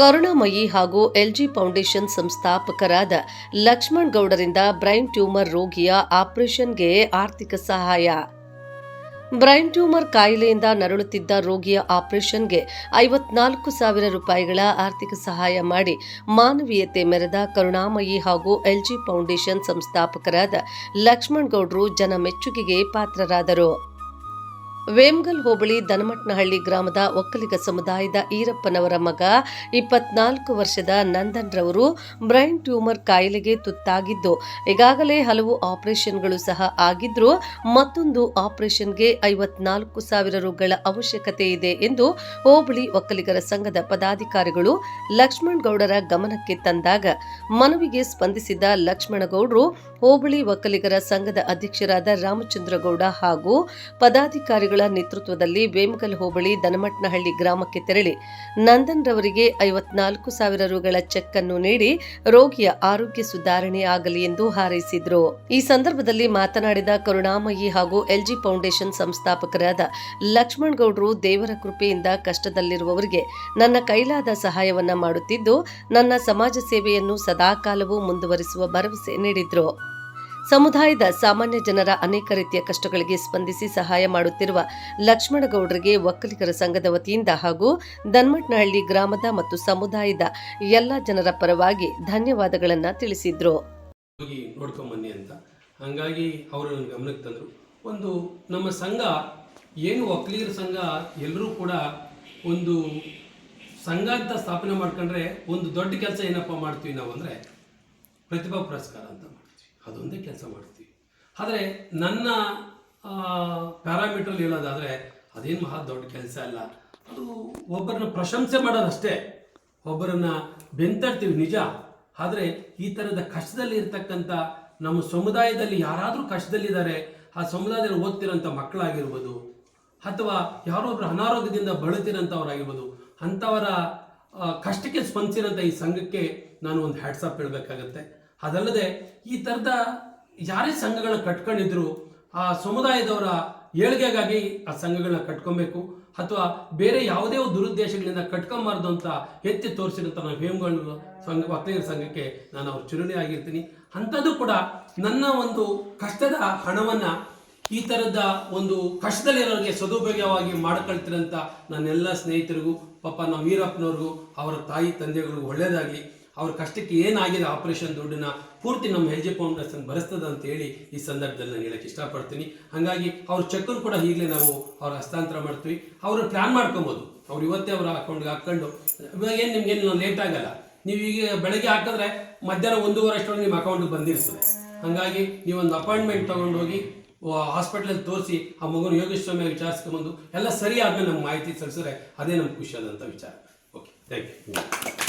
ಕರುಣಾಮಯಿ ಹಾಗೂ LG foundation ಸಂಸ್ಥಾಪಕರಾದ ಲಕ್ಷ್ಮಣ್ ಗೌಡರಿಂದ ಬ್ರೈನ್ ಟ್ಯೂಮರ್ ರೋಗಿಯ ಆಪರೇಷನ್ಗೆ ಆರ್ಥಿಕ ಸಹಾಯ. ಬ್ರೈನ್ ಟ್ಯೂಮರ್ ಕಾಯಿಲೆಯಿಂದ ನರಳುತ್ತಿದ್ದ ರೋಗಿಯ ಆಪರೇಷನ್ಗೆ ಐವತ್ನಾಲ್ಕು ಸಾವಿರ ರೂಪಾಯಿಗಳ ಆರ್ಥಿಕ ಸಹಾಯ ಮಾಡಿ ಮಾನವೀಯತೆ ಮೆರೆದ ಕರುಣಾಮಯಿ ಹಾಗೂ ಎಲ್ಜಿ ಫೌಂಡೇಶನ್ ಸಂಸ್ಥಾಪಕರಾದ ಲಕ್ಷ್ಮಣ್ ಗೌಡ್ರು ಜನ ಮೆಚ್ಚುಗೆಗೆ ಪಾತ್ರರಾದರು. ವೇಮ್ಗಲ್ ಹೋಬಳಿ ದನಮಟ್ನಹಳ್ಳಿ ಗ್ರಾಮದ ಒಕ್ಕಲಿಗ ಸಮುದಾಯದ ಈರಪ್ಪನವರ ಮಗ ಇಪ್ಪತ್ನಾಲ್ಕು ವರ್ಷದ ನಂದನ್ ರವರು ಬ್ರೈನ್ ಟ್ಯೂಮರ್ ಕಾಯಿಲೆಗೆ ತುತ್ತಾಗಿದ್ದು, ಈಗಾಗಲೇ ಹಲವು ಆಪರೇಷನ್ಗಳು ಸಹ ಆಗಿದ್ರು ಮತ್ತೊಂದು ಆಪರೇಷನ್ಗೆ ಐವತ್ನಾಲ್ಕು ಸಾವಿರ ರುಗಳ ಅವಶ್ಯಕತೆ ಇದೆ ಎಂದು ಹೋಬಳಿ ಒಕ್ಕಲಿಗರ ಸಂಘದ ಪದಾಧಿಕಾರಿಗಳು ಲಕ್ಷ್ಮಣಗೌಡರ ಗಮನಕ್ಕೆ ತಂದಾಗ ಮನವಿಗೆ ಸ್ಪಂದಿಸಿದ ಲಕ್ಷ್ಮಣಗೌಡರು ಹೋಬಳಿ ಒಕ್ಕಲಿಗರ ಸಂಘದ ಅಧ್ಯಕ್ಷರಾದ ರಾಮಚಂದ್ರಗೌಡ ಹಾಗೂ ಪದಾಧಿಕಾರಿಗಳ ನೇತೃತ್ವದಲ್ಲಿ ವೇಮಗಲ್ ಹೋಬಳಿ ದನಮಟ್ನಹಳ್ಳಿ ಗ್ರಾಮಕ್ಕೆ ತೆರಳಿ ನಂದನ್ ರವರಿಗೆ ಐವತ್ನಾಲ್ಕು ಸಾವಿರ ರುಗಳ ಚೆಕ್ ಅನ್ನು ನೀಡಿ ರೋಗಿಯ ಆರೋಗ್ಯ ಸುಧಾರಣೆ ಆಗಲಿ ಎಂದು ಹಾರೈಸಿದ್ರು. ಈ ಸಂದರ್ಭದಲ್ಲಿ ಮಾತನಾಡಿದ ಕರುಣಾಮಯಿ ಹಾಗೂ ಎಲ್ಜಿ ಫೌಂಡೇಶನ್ ಸಂಸ್ಥಾಪಕರಾದ ಲಕ್ಷ್ಮಣ್ ಗೌಡ್ರು ದೇವರ ಕೃಪೆಯಿಂದ ಕಷ್ಟದಲ್ಲಿರುವವರಿಗೆ ನನ್ನ ಕೈಲಾದ ಸಹಾಯವನ್ನ ಮಾಡುತ್ತಿದ್ದು, ನನ್ನ ಸಮಾಜ ಸೇವೆಯನ್ನು ಸದಾಕಾಲವೂ ಮುಂದುವರಿಸುವ ಭರವಸೆ ನೀಡಿದ್ರು. ಸಮುದಾಯದ ಸಾಮಾನ್ಯ ಜನರ ಅನೇಕ ರೀತಿಯ ಕಷ್ಟಗಳಿಗೆ ಸ್ಪಂದಿಸಿ ಸಹಾಯ ಮಾಡುತ್ತಿರುವ ಲಕ್ಷ್ಮಣಗೌಡರಿಗೆ ಒಕ್ಕಲಿಗರ ಸಂಘದ ವತಿಯಿಂದ ಹಾಗೂ ದನ್ಮಟ್ನಹಳ್ಳಿ ಗ್ರಾಮದ ಮತ್ತು ಸಮುದಾಯದ ಎಲ್ಲ ಜನರ ಪರವಾಗಿ ಧನ್ಯವಾದಗಳನ್ನು ತಿಳಿಸಿದ್ರು. ನೋಡ್ಕೊಂಬನ್ನಿ ಅಂತ. ಅವರು ಗಮನಕ್ಕೆ ತಂದರು. ಒಂದು ನಮ್ಮ ಸಂಘ, ಏನು ಒಕ್ಕಲಿಗರ ಸಂಘ ಎಲ್ಲರೂ ಕೂಡ ಒಂದು ಸಂಘ ಅಂತ ಸ್ಥಾಪನೆ ಮಾಡ್ಕೊಂಡ್ರೆ ಒಂದು ದೊಡ್ಡ ಕೆಲಸ ಏನಪ್ಪ ಮಾಡ್ತೀವಿ ನಾವು ಅಂದರೆ ಪ್ರತಿಭಾ ಪುರಸ್ಕಾರ ಅಂತ ಅದೊಂದೇ ಕೆಲಸ ಮಾಡ್ತೀವಿ. ಆದರೆ ನನ್ನ ಪ್ಯಾರಾಮೀಟ್ರಲ್ಲಿ ಹೇಳೋದಾದರೆ ಅದೇನು ಮಹಾ ದೊಡ್ಡ ಕೆಲಸ ಅಲ್ಲ. ಅದು ಒಬ್ಬರನ್ನ ಪ್ರಶಂಸೆ ಮಾಡೋದಷ್ಟೇ. ಒಬ್ಬರನ್ನ ಬೆಂತಾಡ್ತೀವಿ ನಿಜ. ಆದರೆ ಈ ಥರದ ಕಷ್ಟದಲ್ಲಿ ಇರ್ತಕ್ಕಂಥ ನಮ್ಮ ಸಮುದಾಯದಲ್ಲಿ ಯಾರಾದರೂ ಕಷ್ಟದಲ್ಲಿದ್ದಾರೆ, ಆ ಸಮುದಾಯದಲ್ಲಿ ಓದ್ತಿರೋಂಥ ಮಕ್ಕಳಾಗಿರ್ಬೋದು, ಅಥವಾ ಯಾರೊಬ್ಬರು ಅನಾರೋಗ್ಯದಿಂದ ಬಳಲ್ತಿರೋಂಥವ್ರಾಗಿರ್ಬೋದು, ಅಂಥವರ ಕಷ್ಟಕ್ಕೆ ಸ್ಪಂದಿಸಿರೋಂಥ ಈ ಸಂಘಕ್ಕೆ ನಾನು ಒಂದು ಹ್ಯಾಟ್ಸಪ್ ಹೇಳಬೇಕಾಗತ್ತೆ. ಅದಲ್ಲದೆ ಈ ಥರದ ಯಾರೇ ಸಂಘಗಳನ್ನ ಕಟ್ಕೊಂಡಿದ್ರು ಆ ಸಮುದಾಯದವರ ಏಳ್ಗೆಗಾಗಿ ಆ ಸಂಘಗಳನ್ನ ಕಟ್ಕೊಬೇಕು ಅಥವಾ ಬೇರೆ ಯಾವುದೇ ದುರುದ್ದೇಶಗಳಿಂದ ಕಟ್ಕೊಂಬಾರ್ದು ಅಂತ ಎತ್ತಿ ತೋರಿಸಿದಂಥ ನಾವು ಹೇಮಗಳು ಸಂಘ, ಒಕ್ಕಲಿಗರ ಸಂಘಕ್ಕೆ ನಾನು ಅವ್ರ ಚಿರುಣಿ ಆಗಿರ್ತೀನಿ. ಅಂಥದ್ದು ಕೂಡ ನನ್ನ ಒಂದು ಕಷ್ಟದ ಹಣವನ್ನು ಈ ಥರದ ಒಂದು ಕಷ್ಟದಲ್ಲಿರೋರಿಗೆ ಸದುಪಯೋಗವಾಗಿ ಮಾಡ್ಕೊಳ್ತಿರಂತ ನನ್ನೆಲ್ಲ ಸ್ನೇಹಿತರಿಗೂ ಪಾಪ ನಮ್ಮ ವೀರಪ್ಪನವ್ರಿಗೂ, ಅವರ ತಾಯಿ, ತಂದೆಗಳಿಗೂ ಒಳ್ಳೇದಾಗಲಿ ಅವ್ರ ಕಷ್ಟಕ್ಕೆ ಏನಾಗಿದೆ ಆಪರೇಷನ್ ದುಡ್ಡನ್ನ ಪೂರ್ತಿ ನಮ್ಮ ಎಲ್ ಫೌಂಡೇಶನ್ ಬರೆಸ್ತದ ಅಂತ ಹೇಳಿ ಈ ಸಂದರ್ಭದಲ್ಲಿ ನಾನು ಹೇಳಕ್ಕೆ ಇಷ್ಟಪಡ್ತೀನಿ. ಹಾಗಾಗಿ ಅವ್ರ ಚೆಕ್ಕನ್ನು ಕೂಡ ಈಗಲೇ ನಾವು ಅವ್ರ ಹಸ್ತಾಂತರ ಮಾಡ್ತೀವಿ. ಅವರು ಪ್ಲಾನ್ ಮಾಡ್ಕೊಬೋದು. ಅವ್ರು ಇವತ್ತೇ ಅವರ ಅಕೌಂಟ್ಗೆ ಹಾಕ್ಕೊಂಡು, ಇವಾಗ ಏನು ನಿಮ್ಗೇನು ಲೇಟ್ ಆಗಲ್ಲ. ನೀವು ಈಗ ಬೆಳಗ್ಗೆ ಹಾಕಿದ್ರೆ ಮಧ್ಯಾಹ್ನ ಒಂದೂವರೆ ಅಷ್ಟೊಳಗೆ ನಿಮ್ಮ ಅಕೌಂಟ್ಗೆ ಬಂದಿರ್ತದೆ. ಹಾಗಾಗಿ ನೀವೊಂದು ಅಪಾಯಿಂಟ್ಮೆಂಟ್ ತೊಗೊಂಡೋಗಿ ಹಾಸ್ಪಿಟ್ಲಲ್ಲಿ ತೋರಿಸಿ, ಆ ಮಗುನ ಯೋಗೇಶ್ವರ ವಿಚಾರಿಸ್ಕೊಂಬಂದು, ಎಲ್ಲ ಸರಿ ಆದಮೇಲೆ ನಮ್ಗೆ ಮಾಹಿತಿ ಸಲ್ಲಿಸಿದ್ರೆ ಅದೇ ನಮ್ಗೆ ಖುಷಿಯಾದಂಥ ವಿಚಾರ. Okay thank you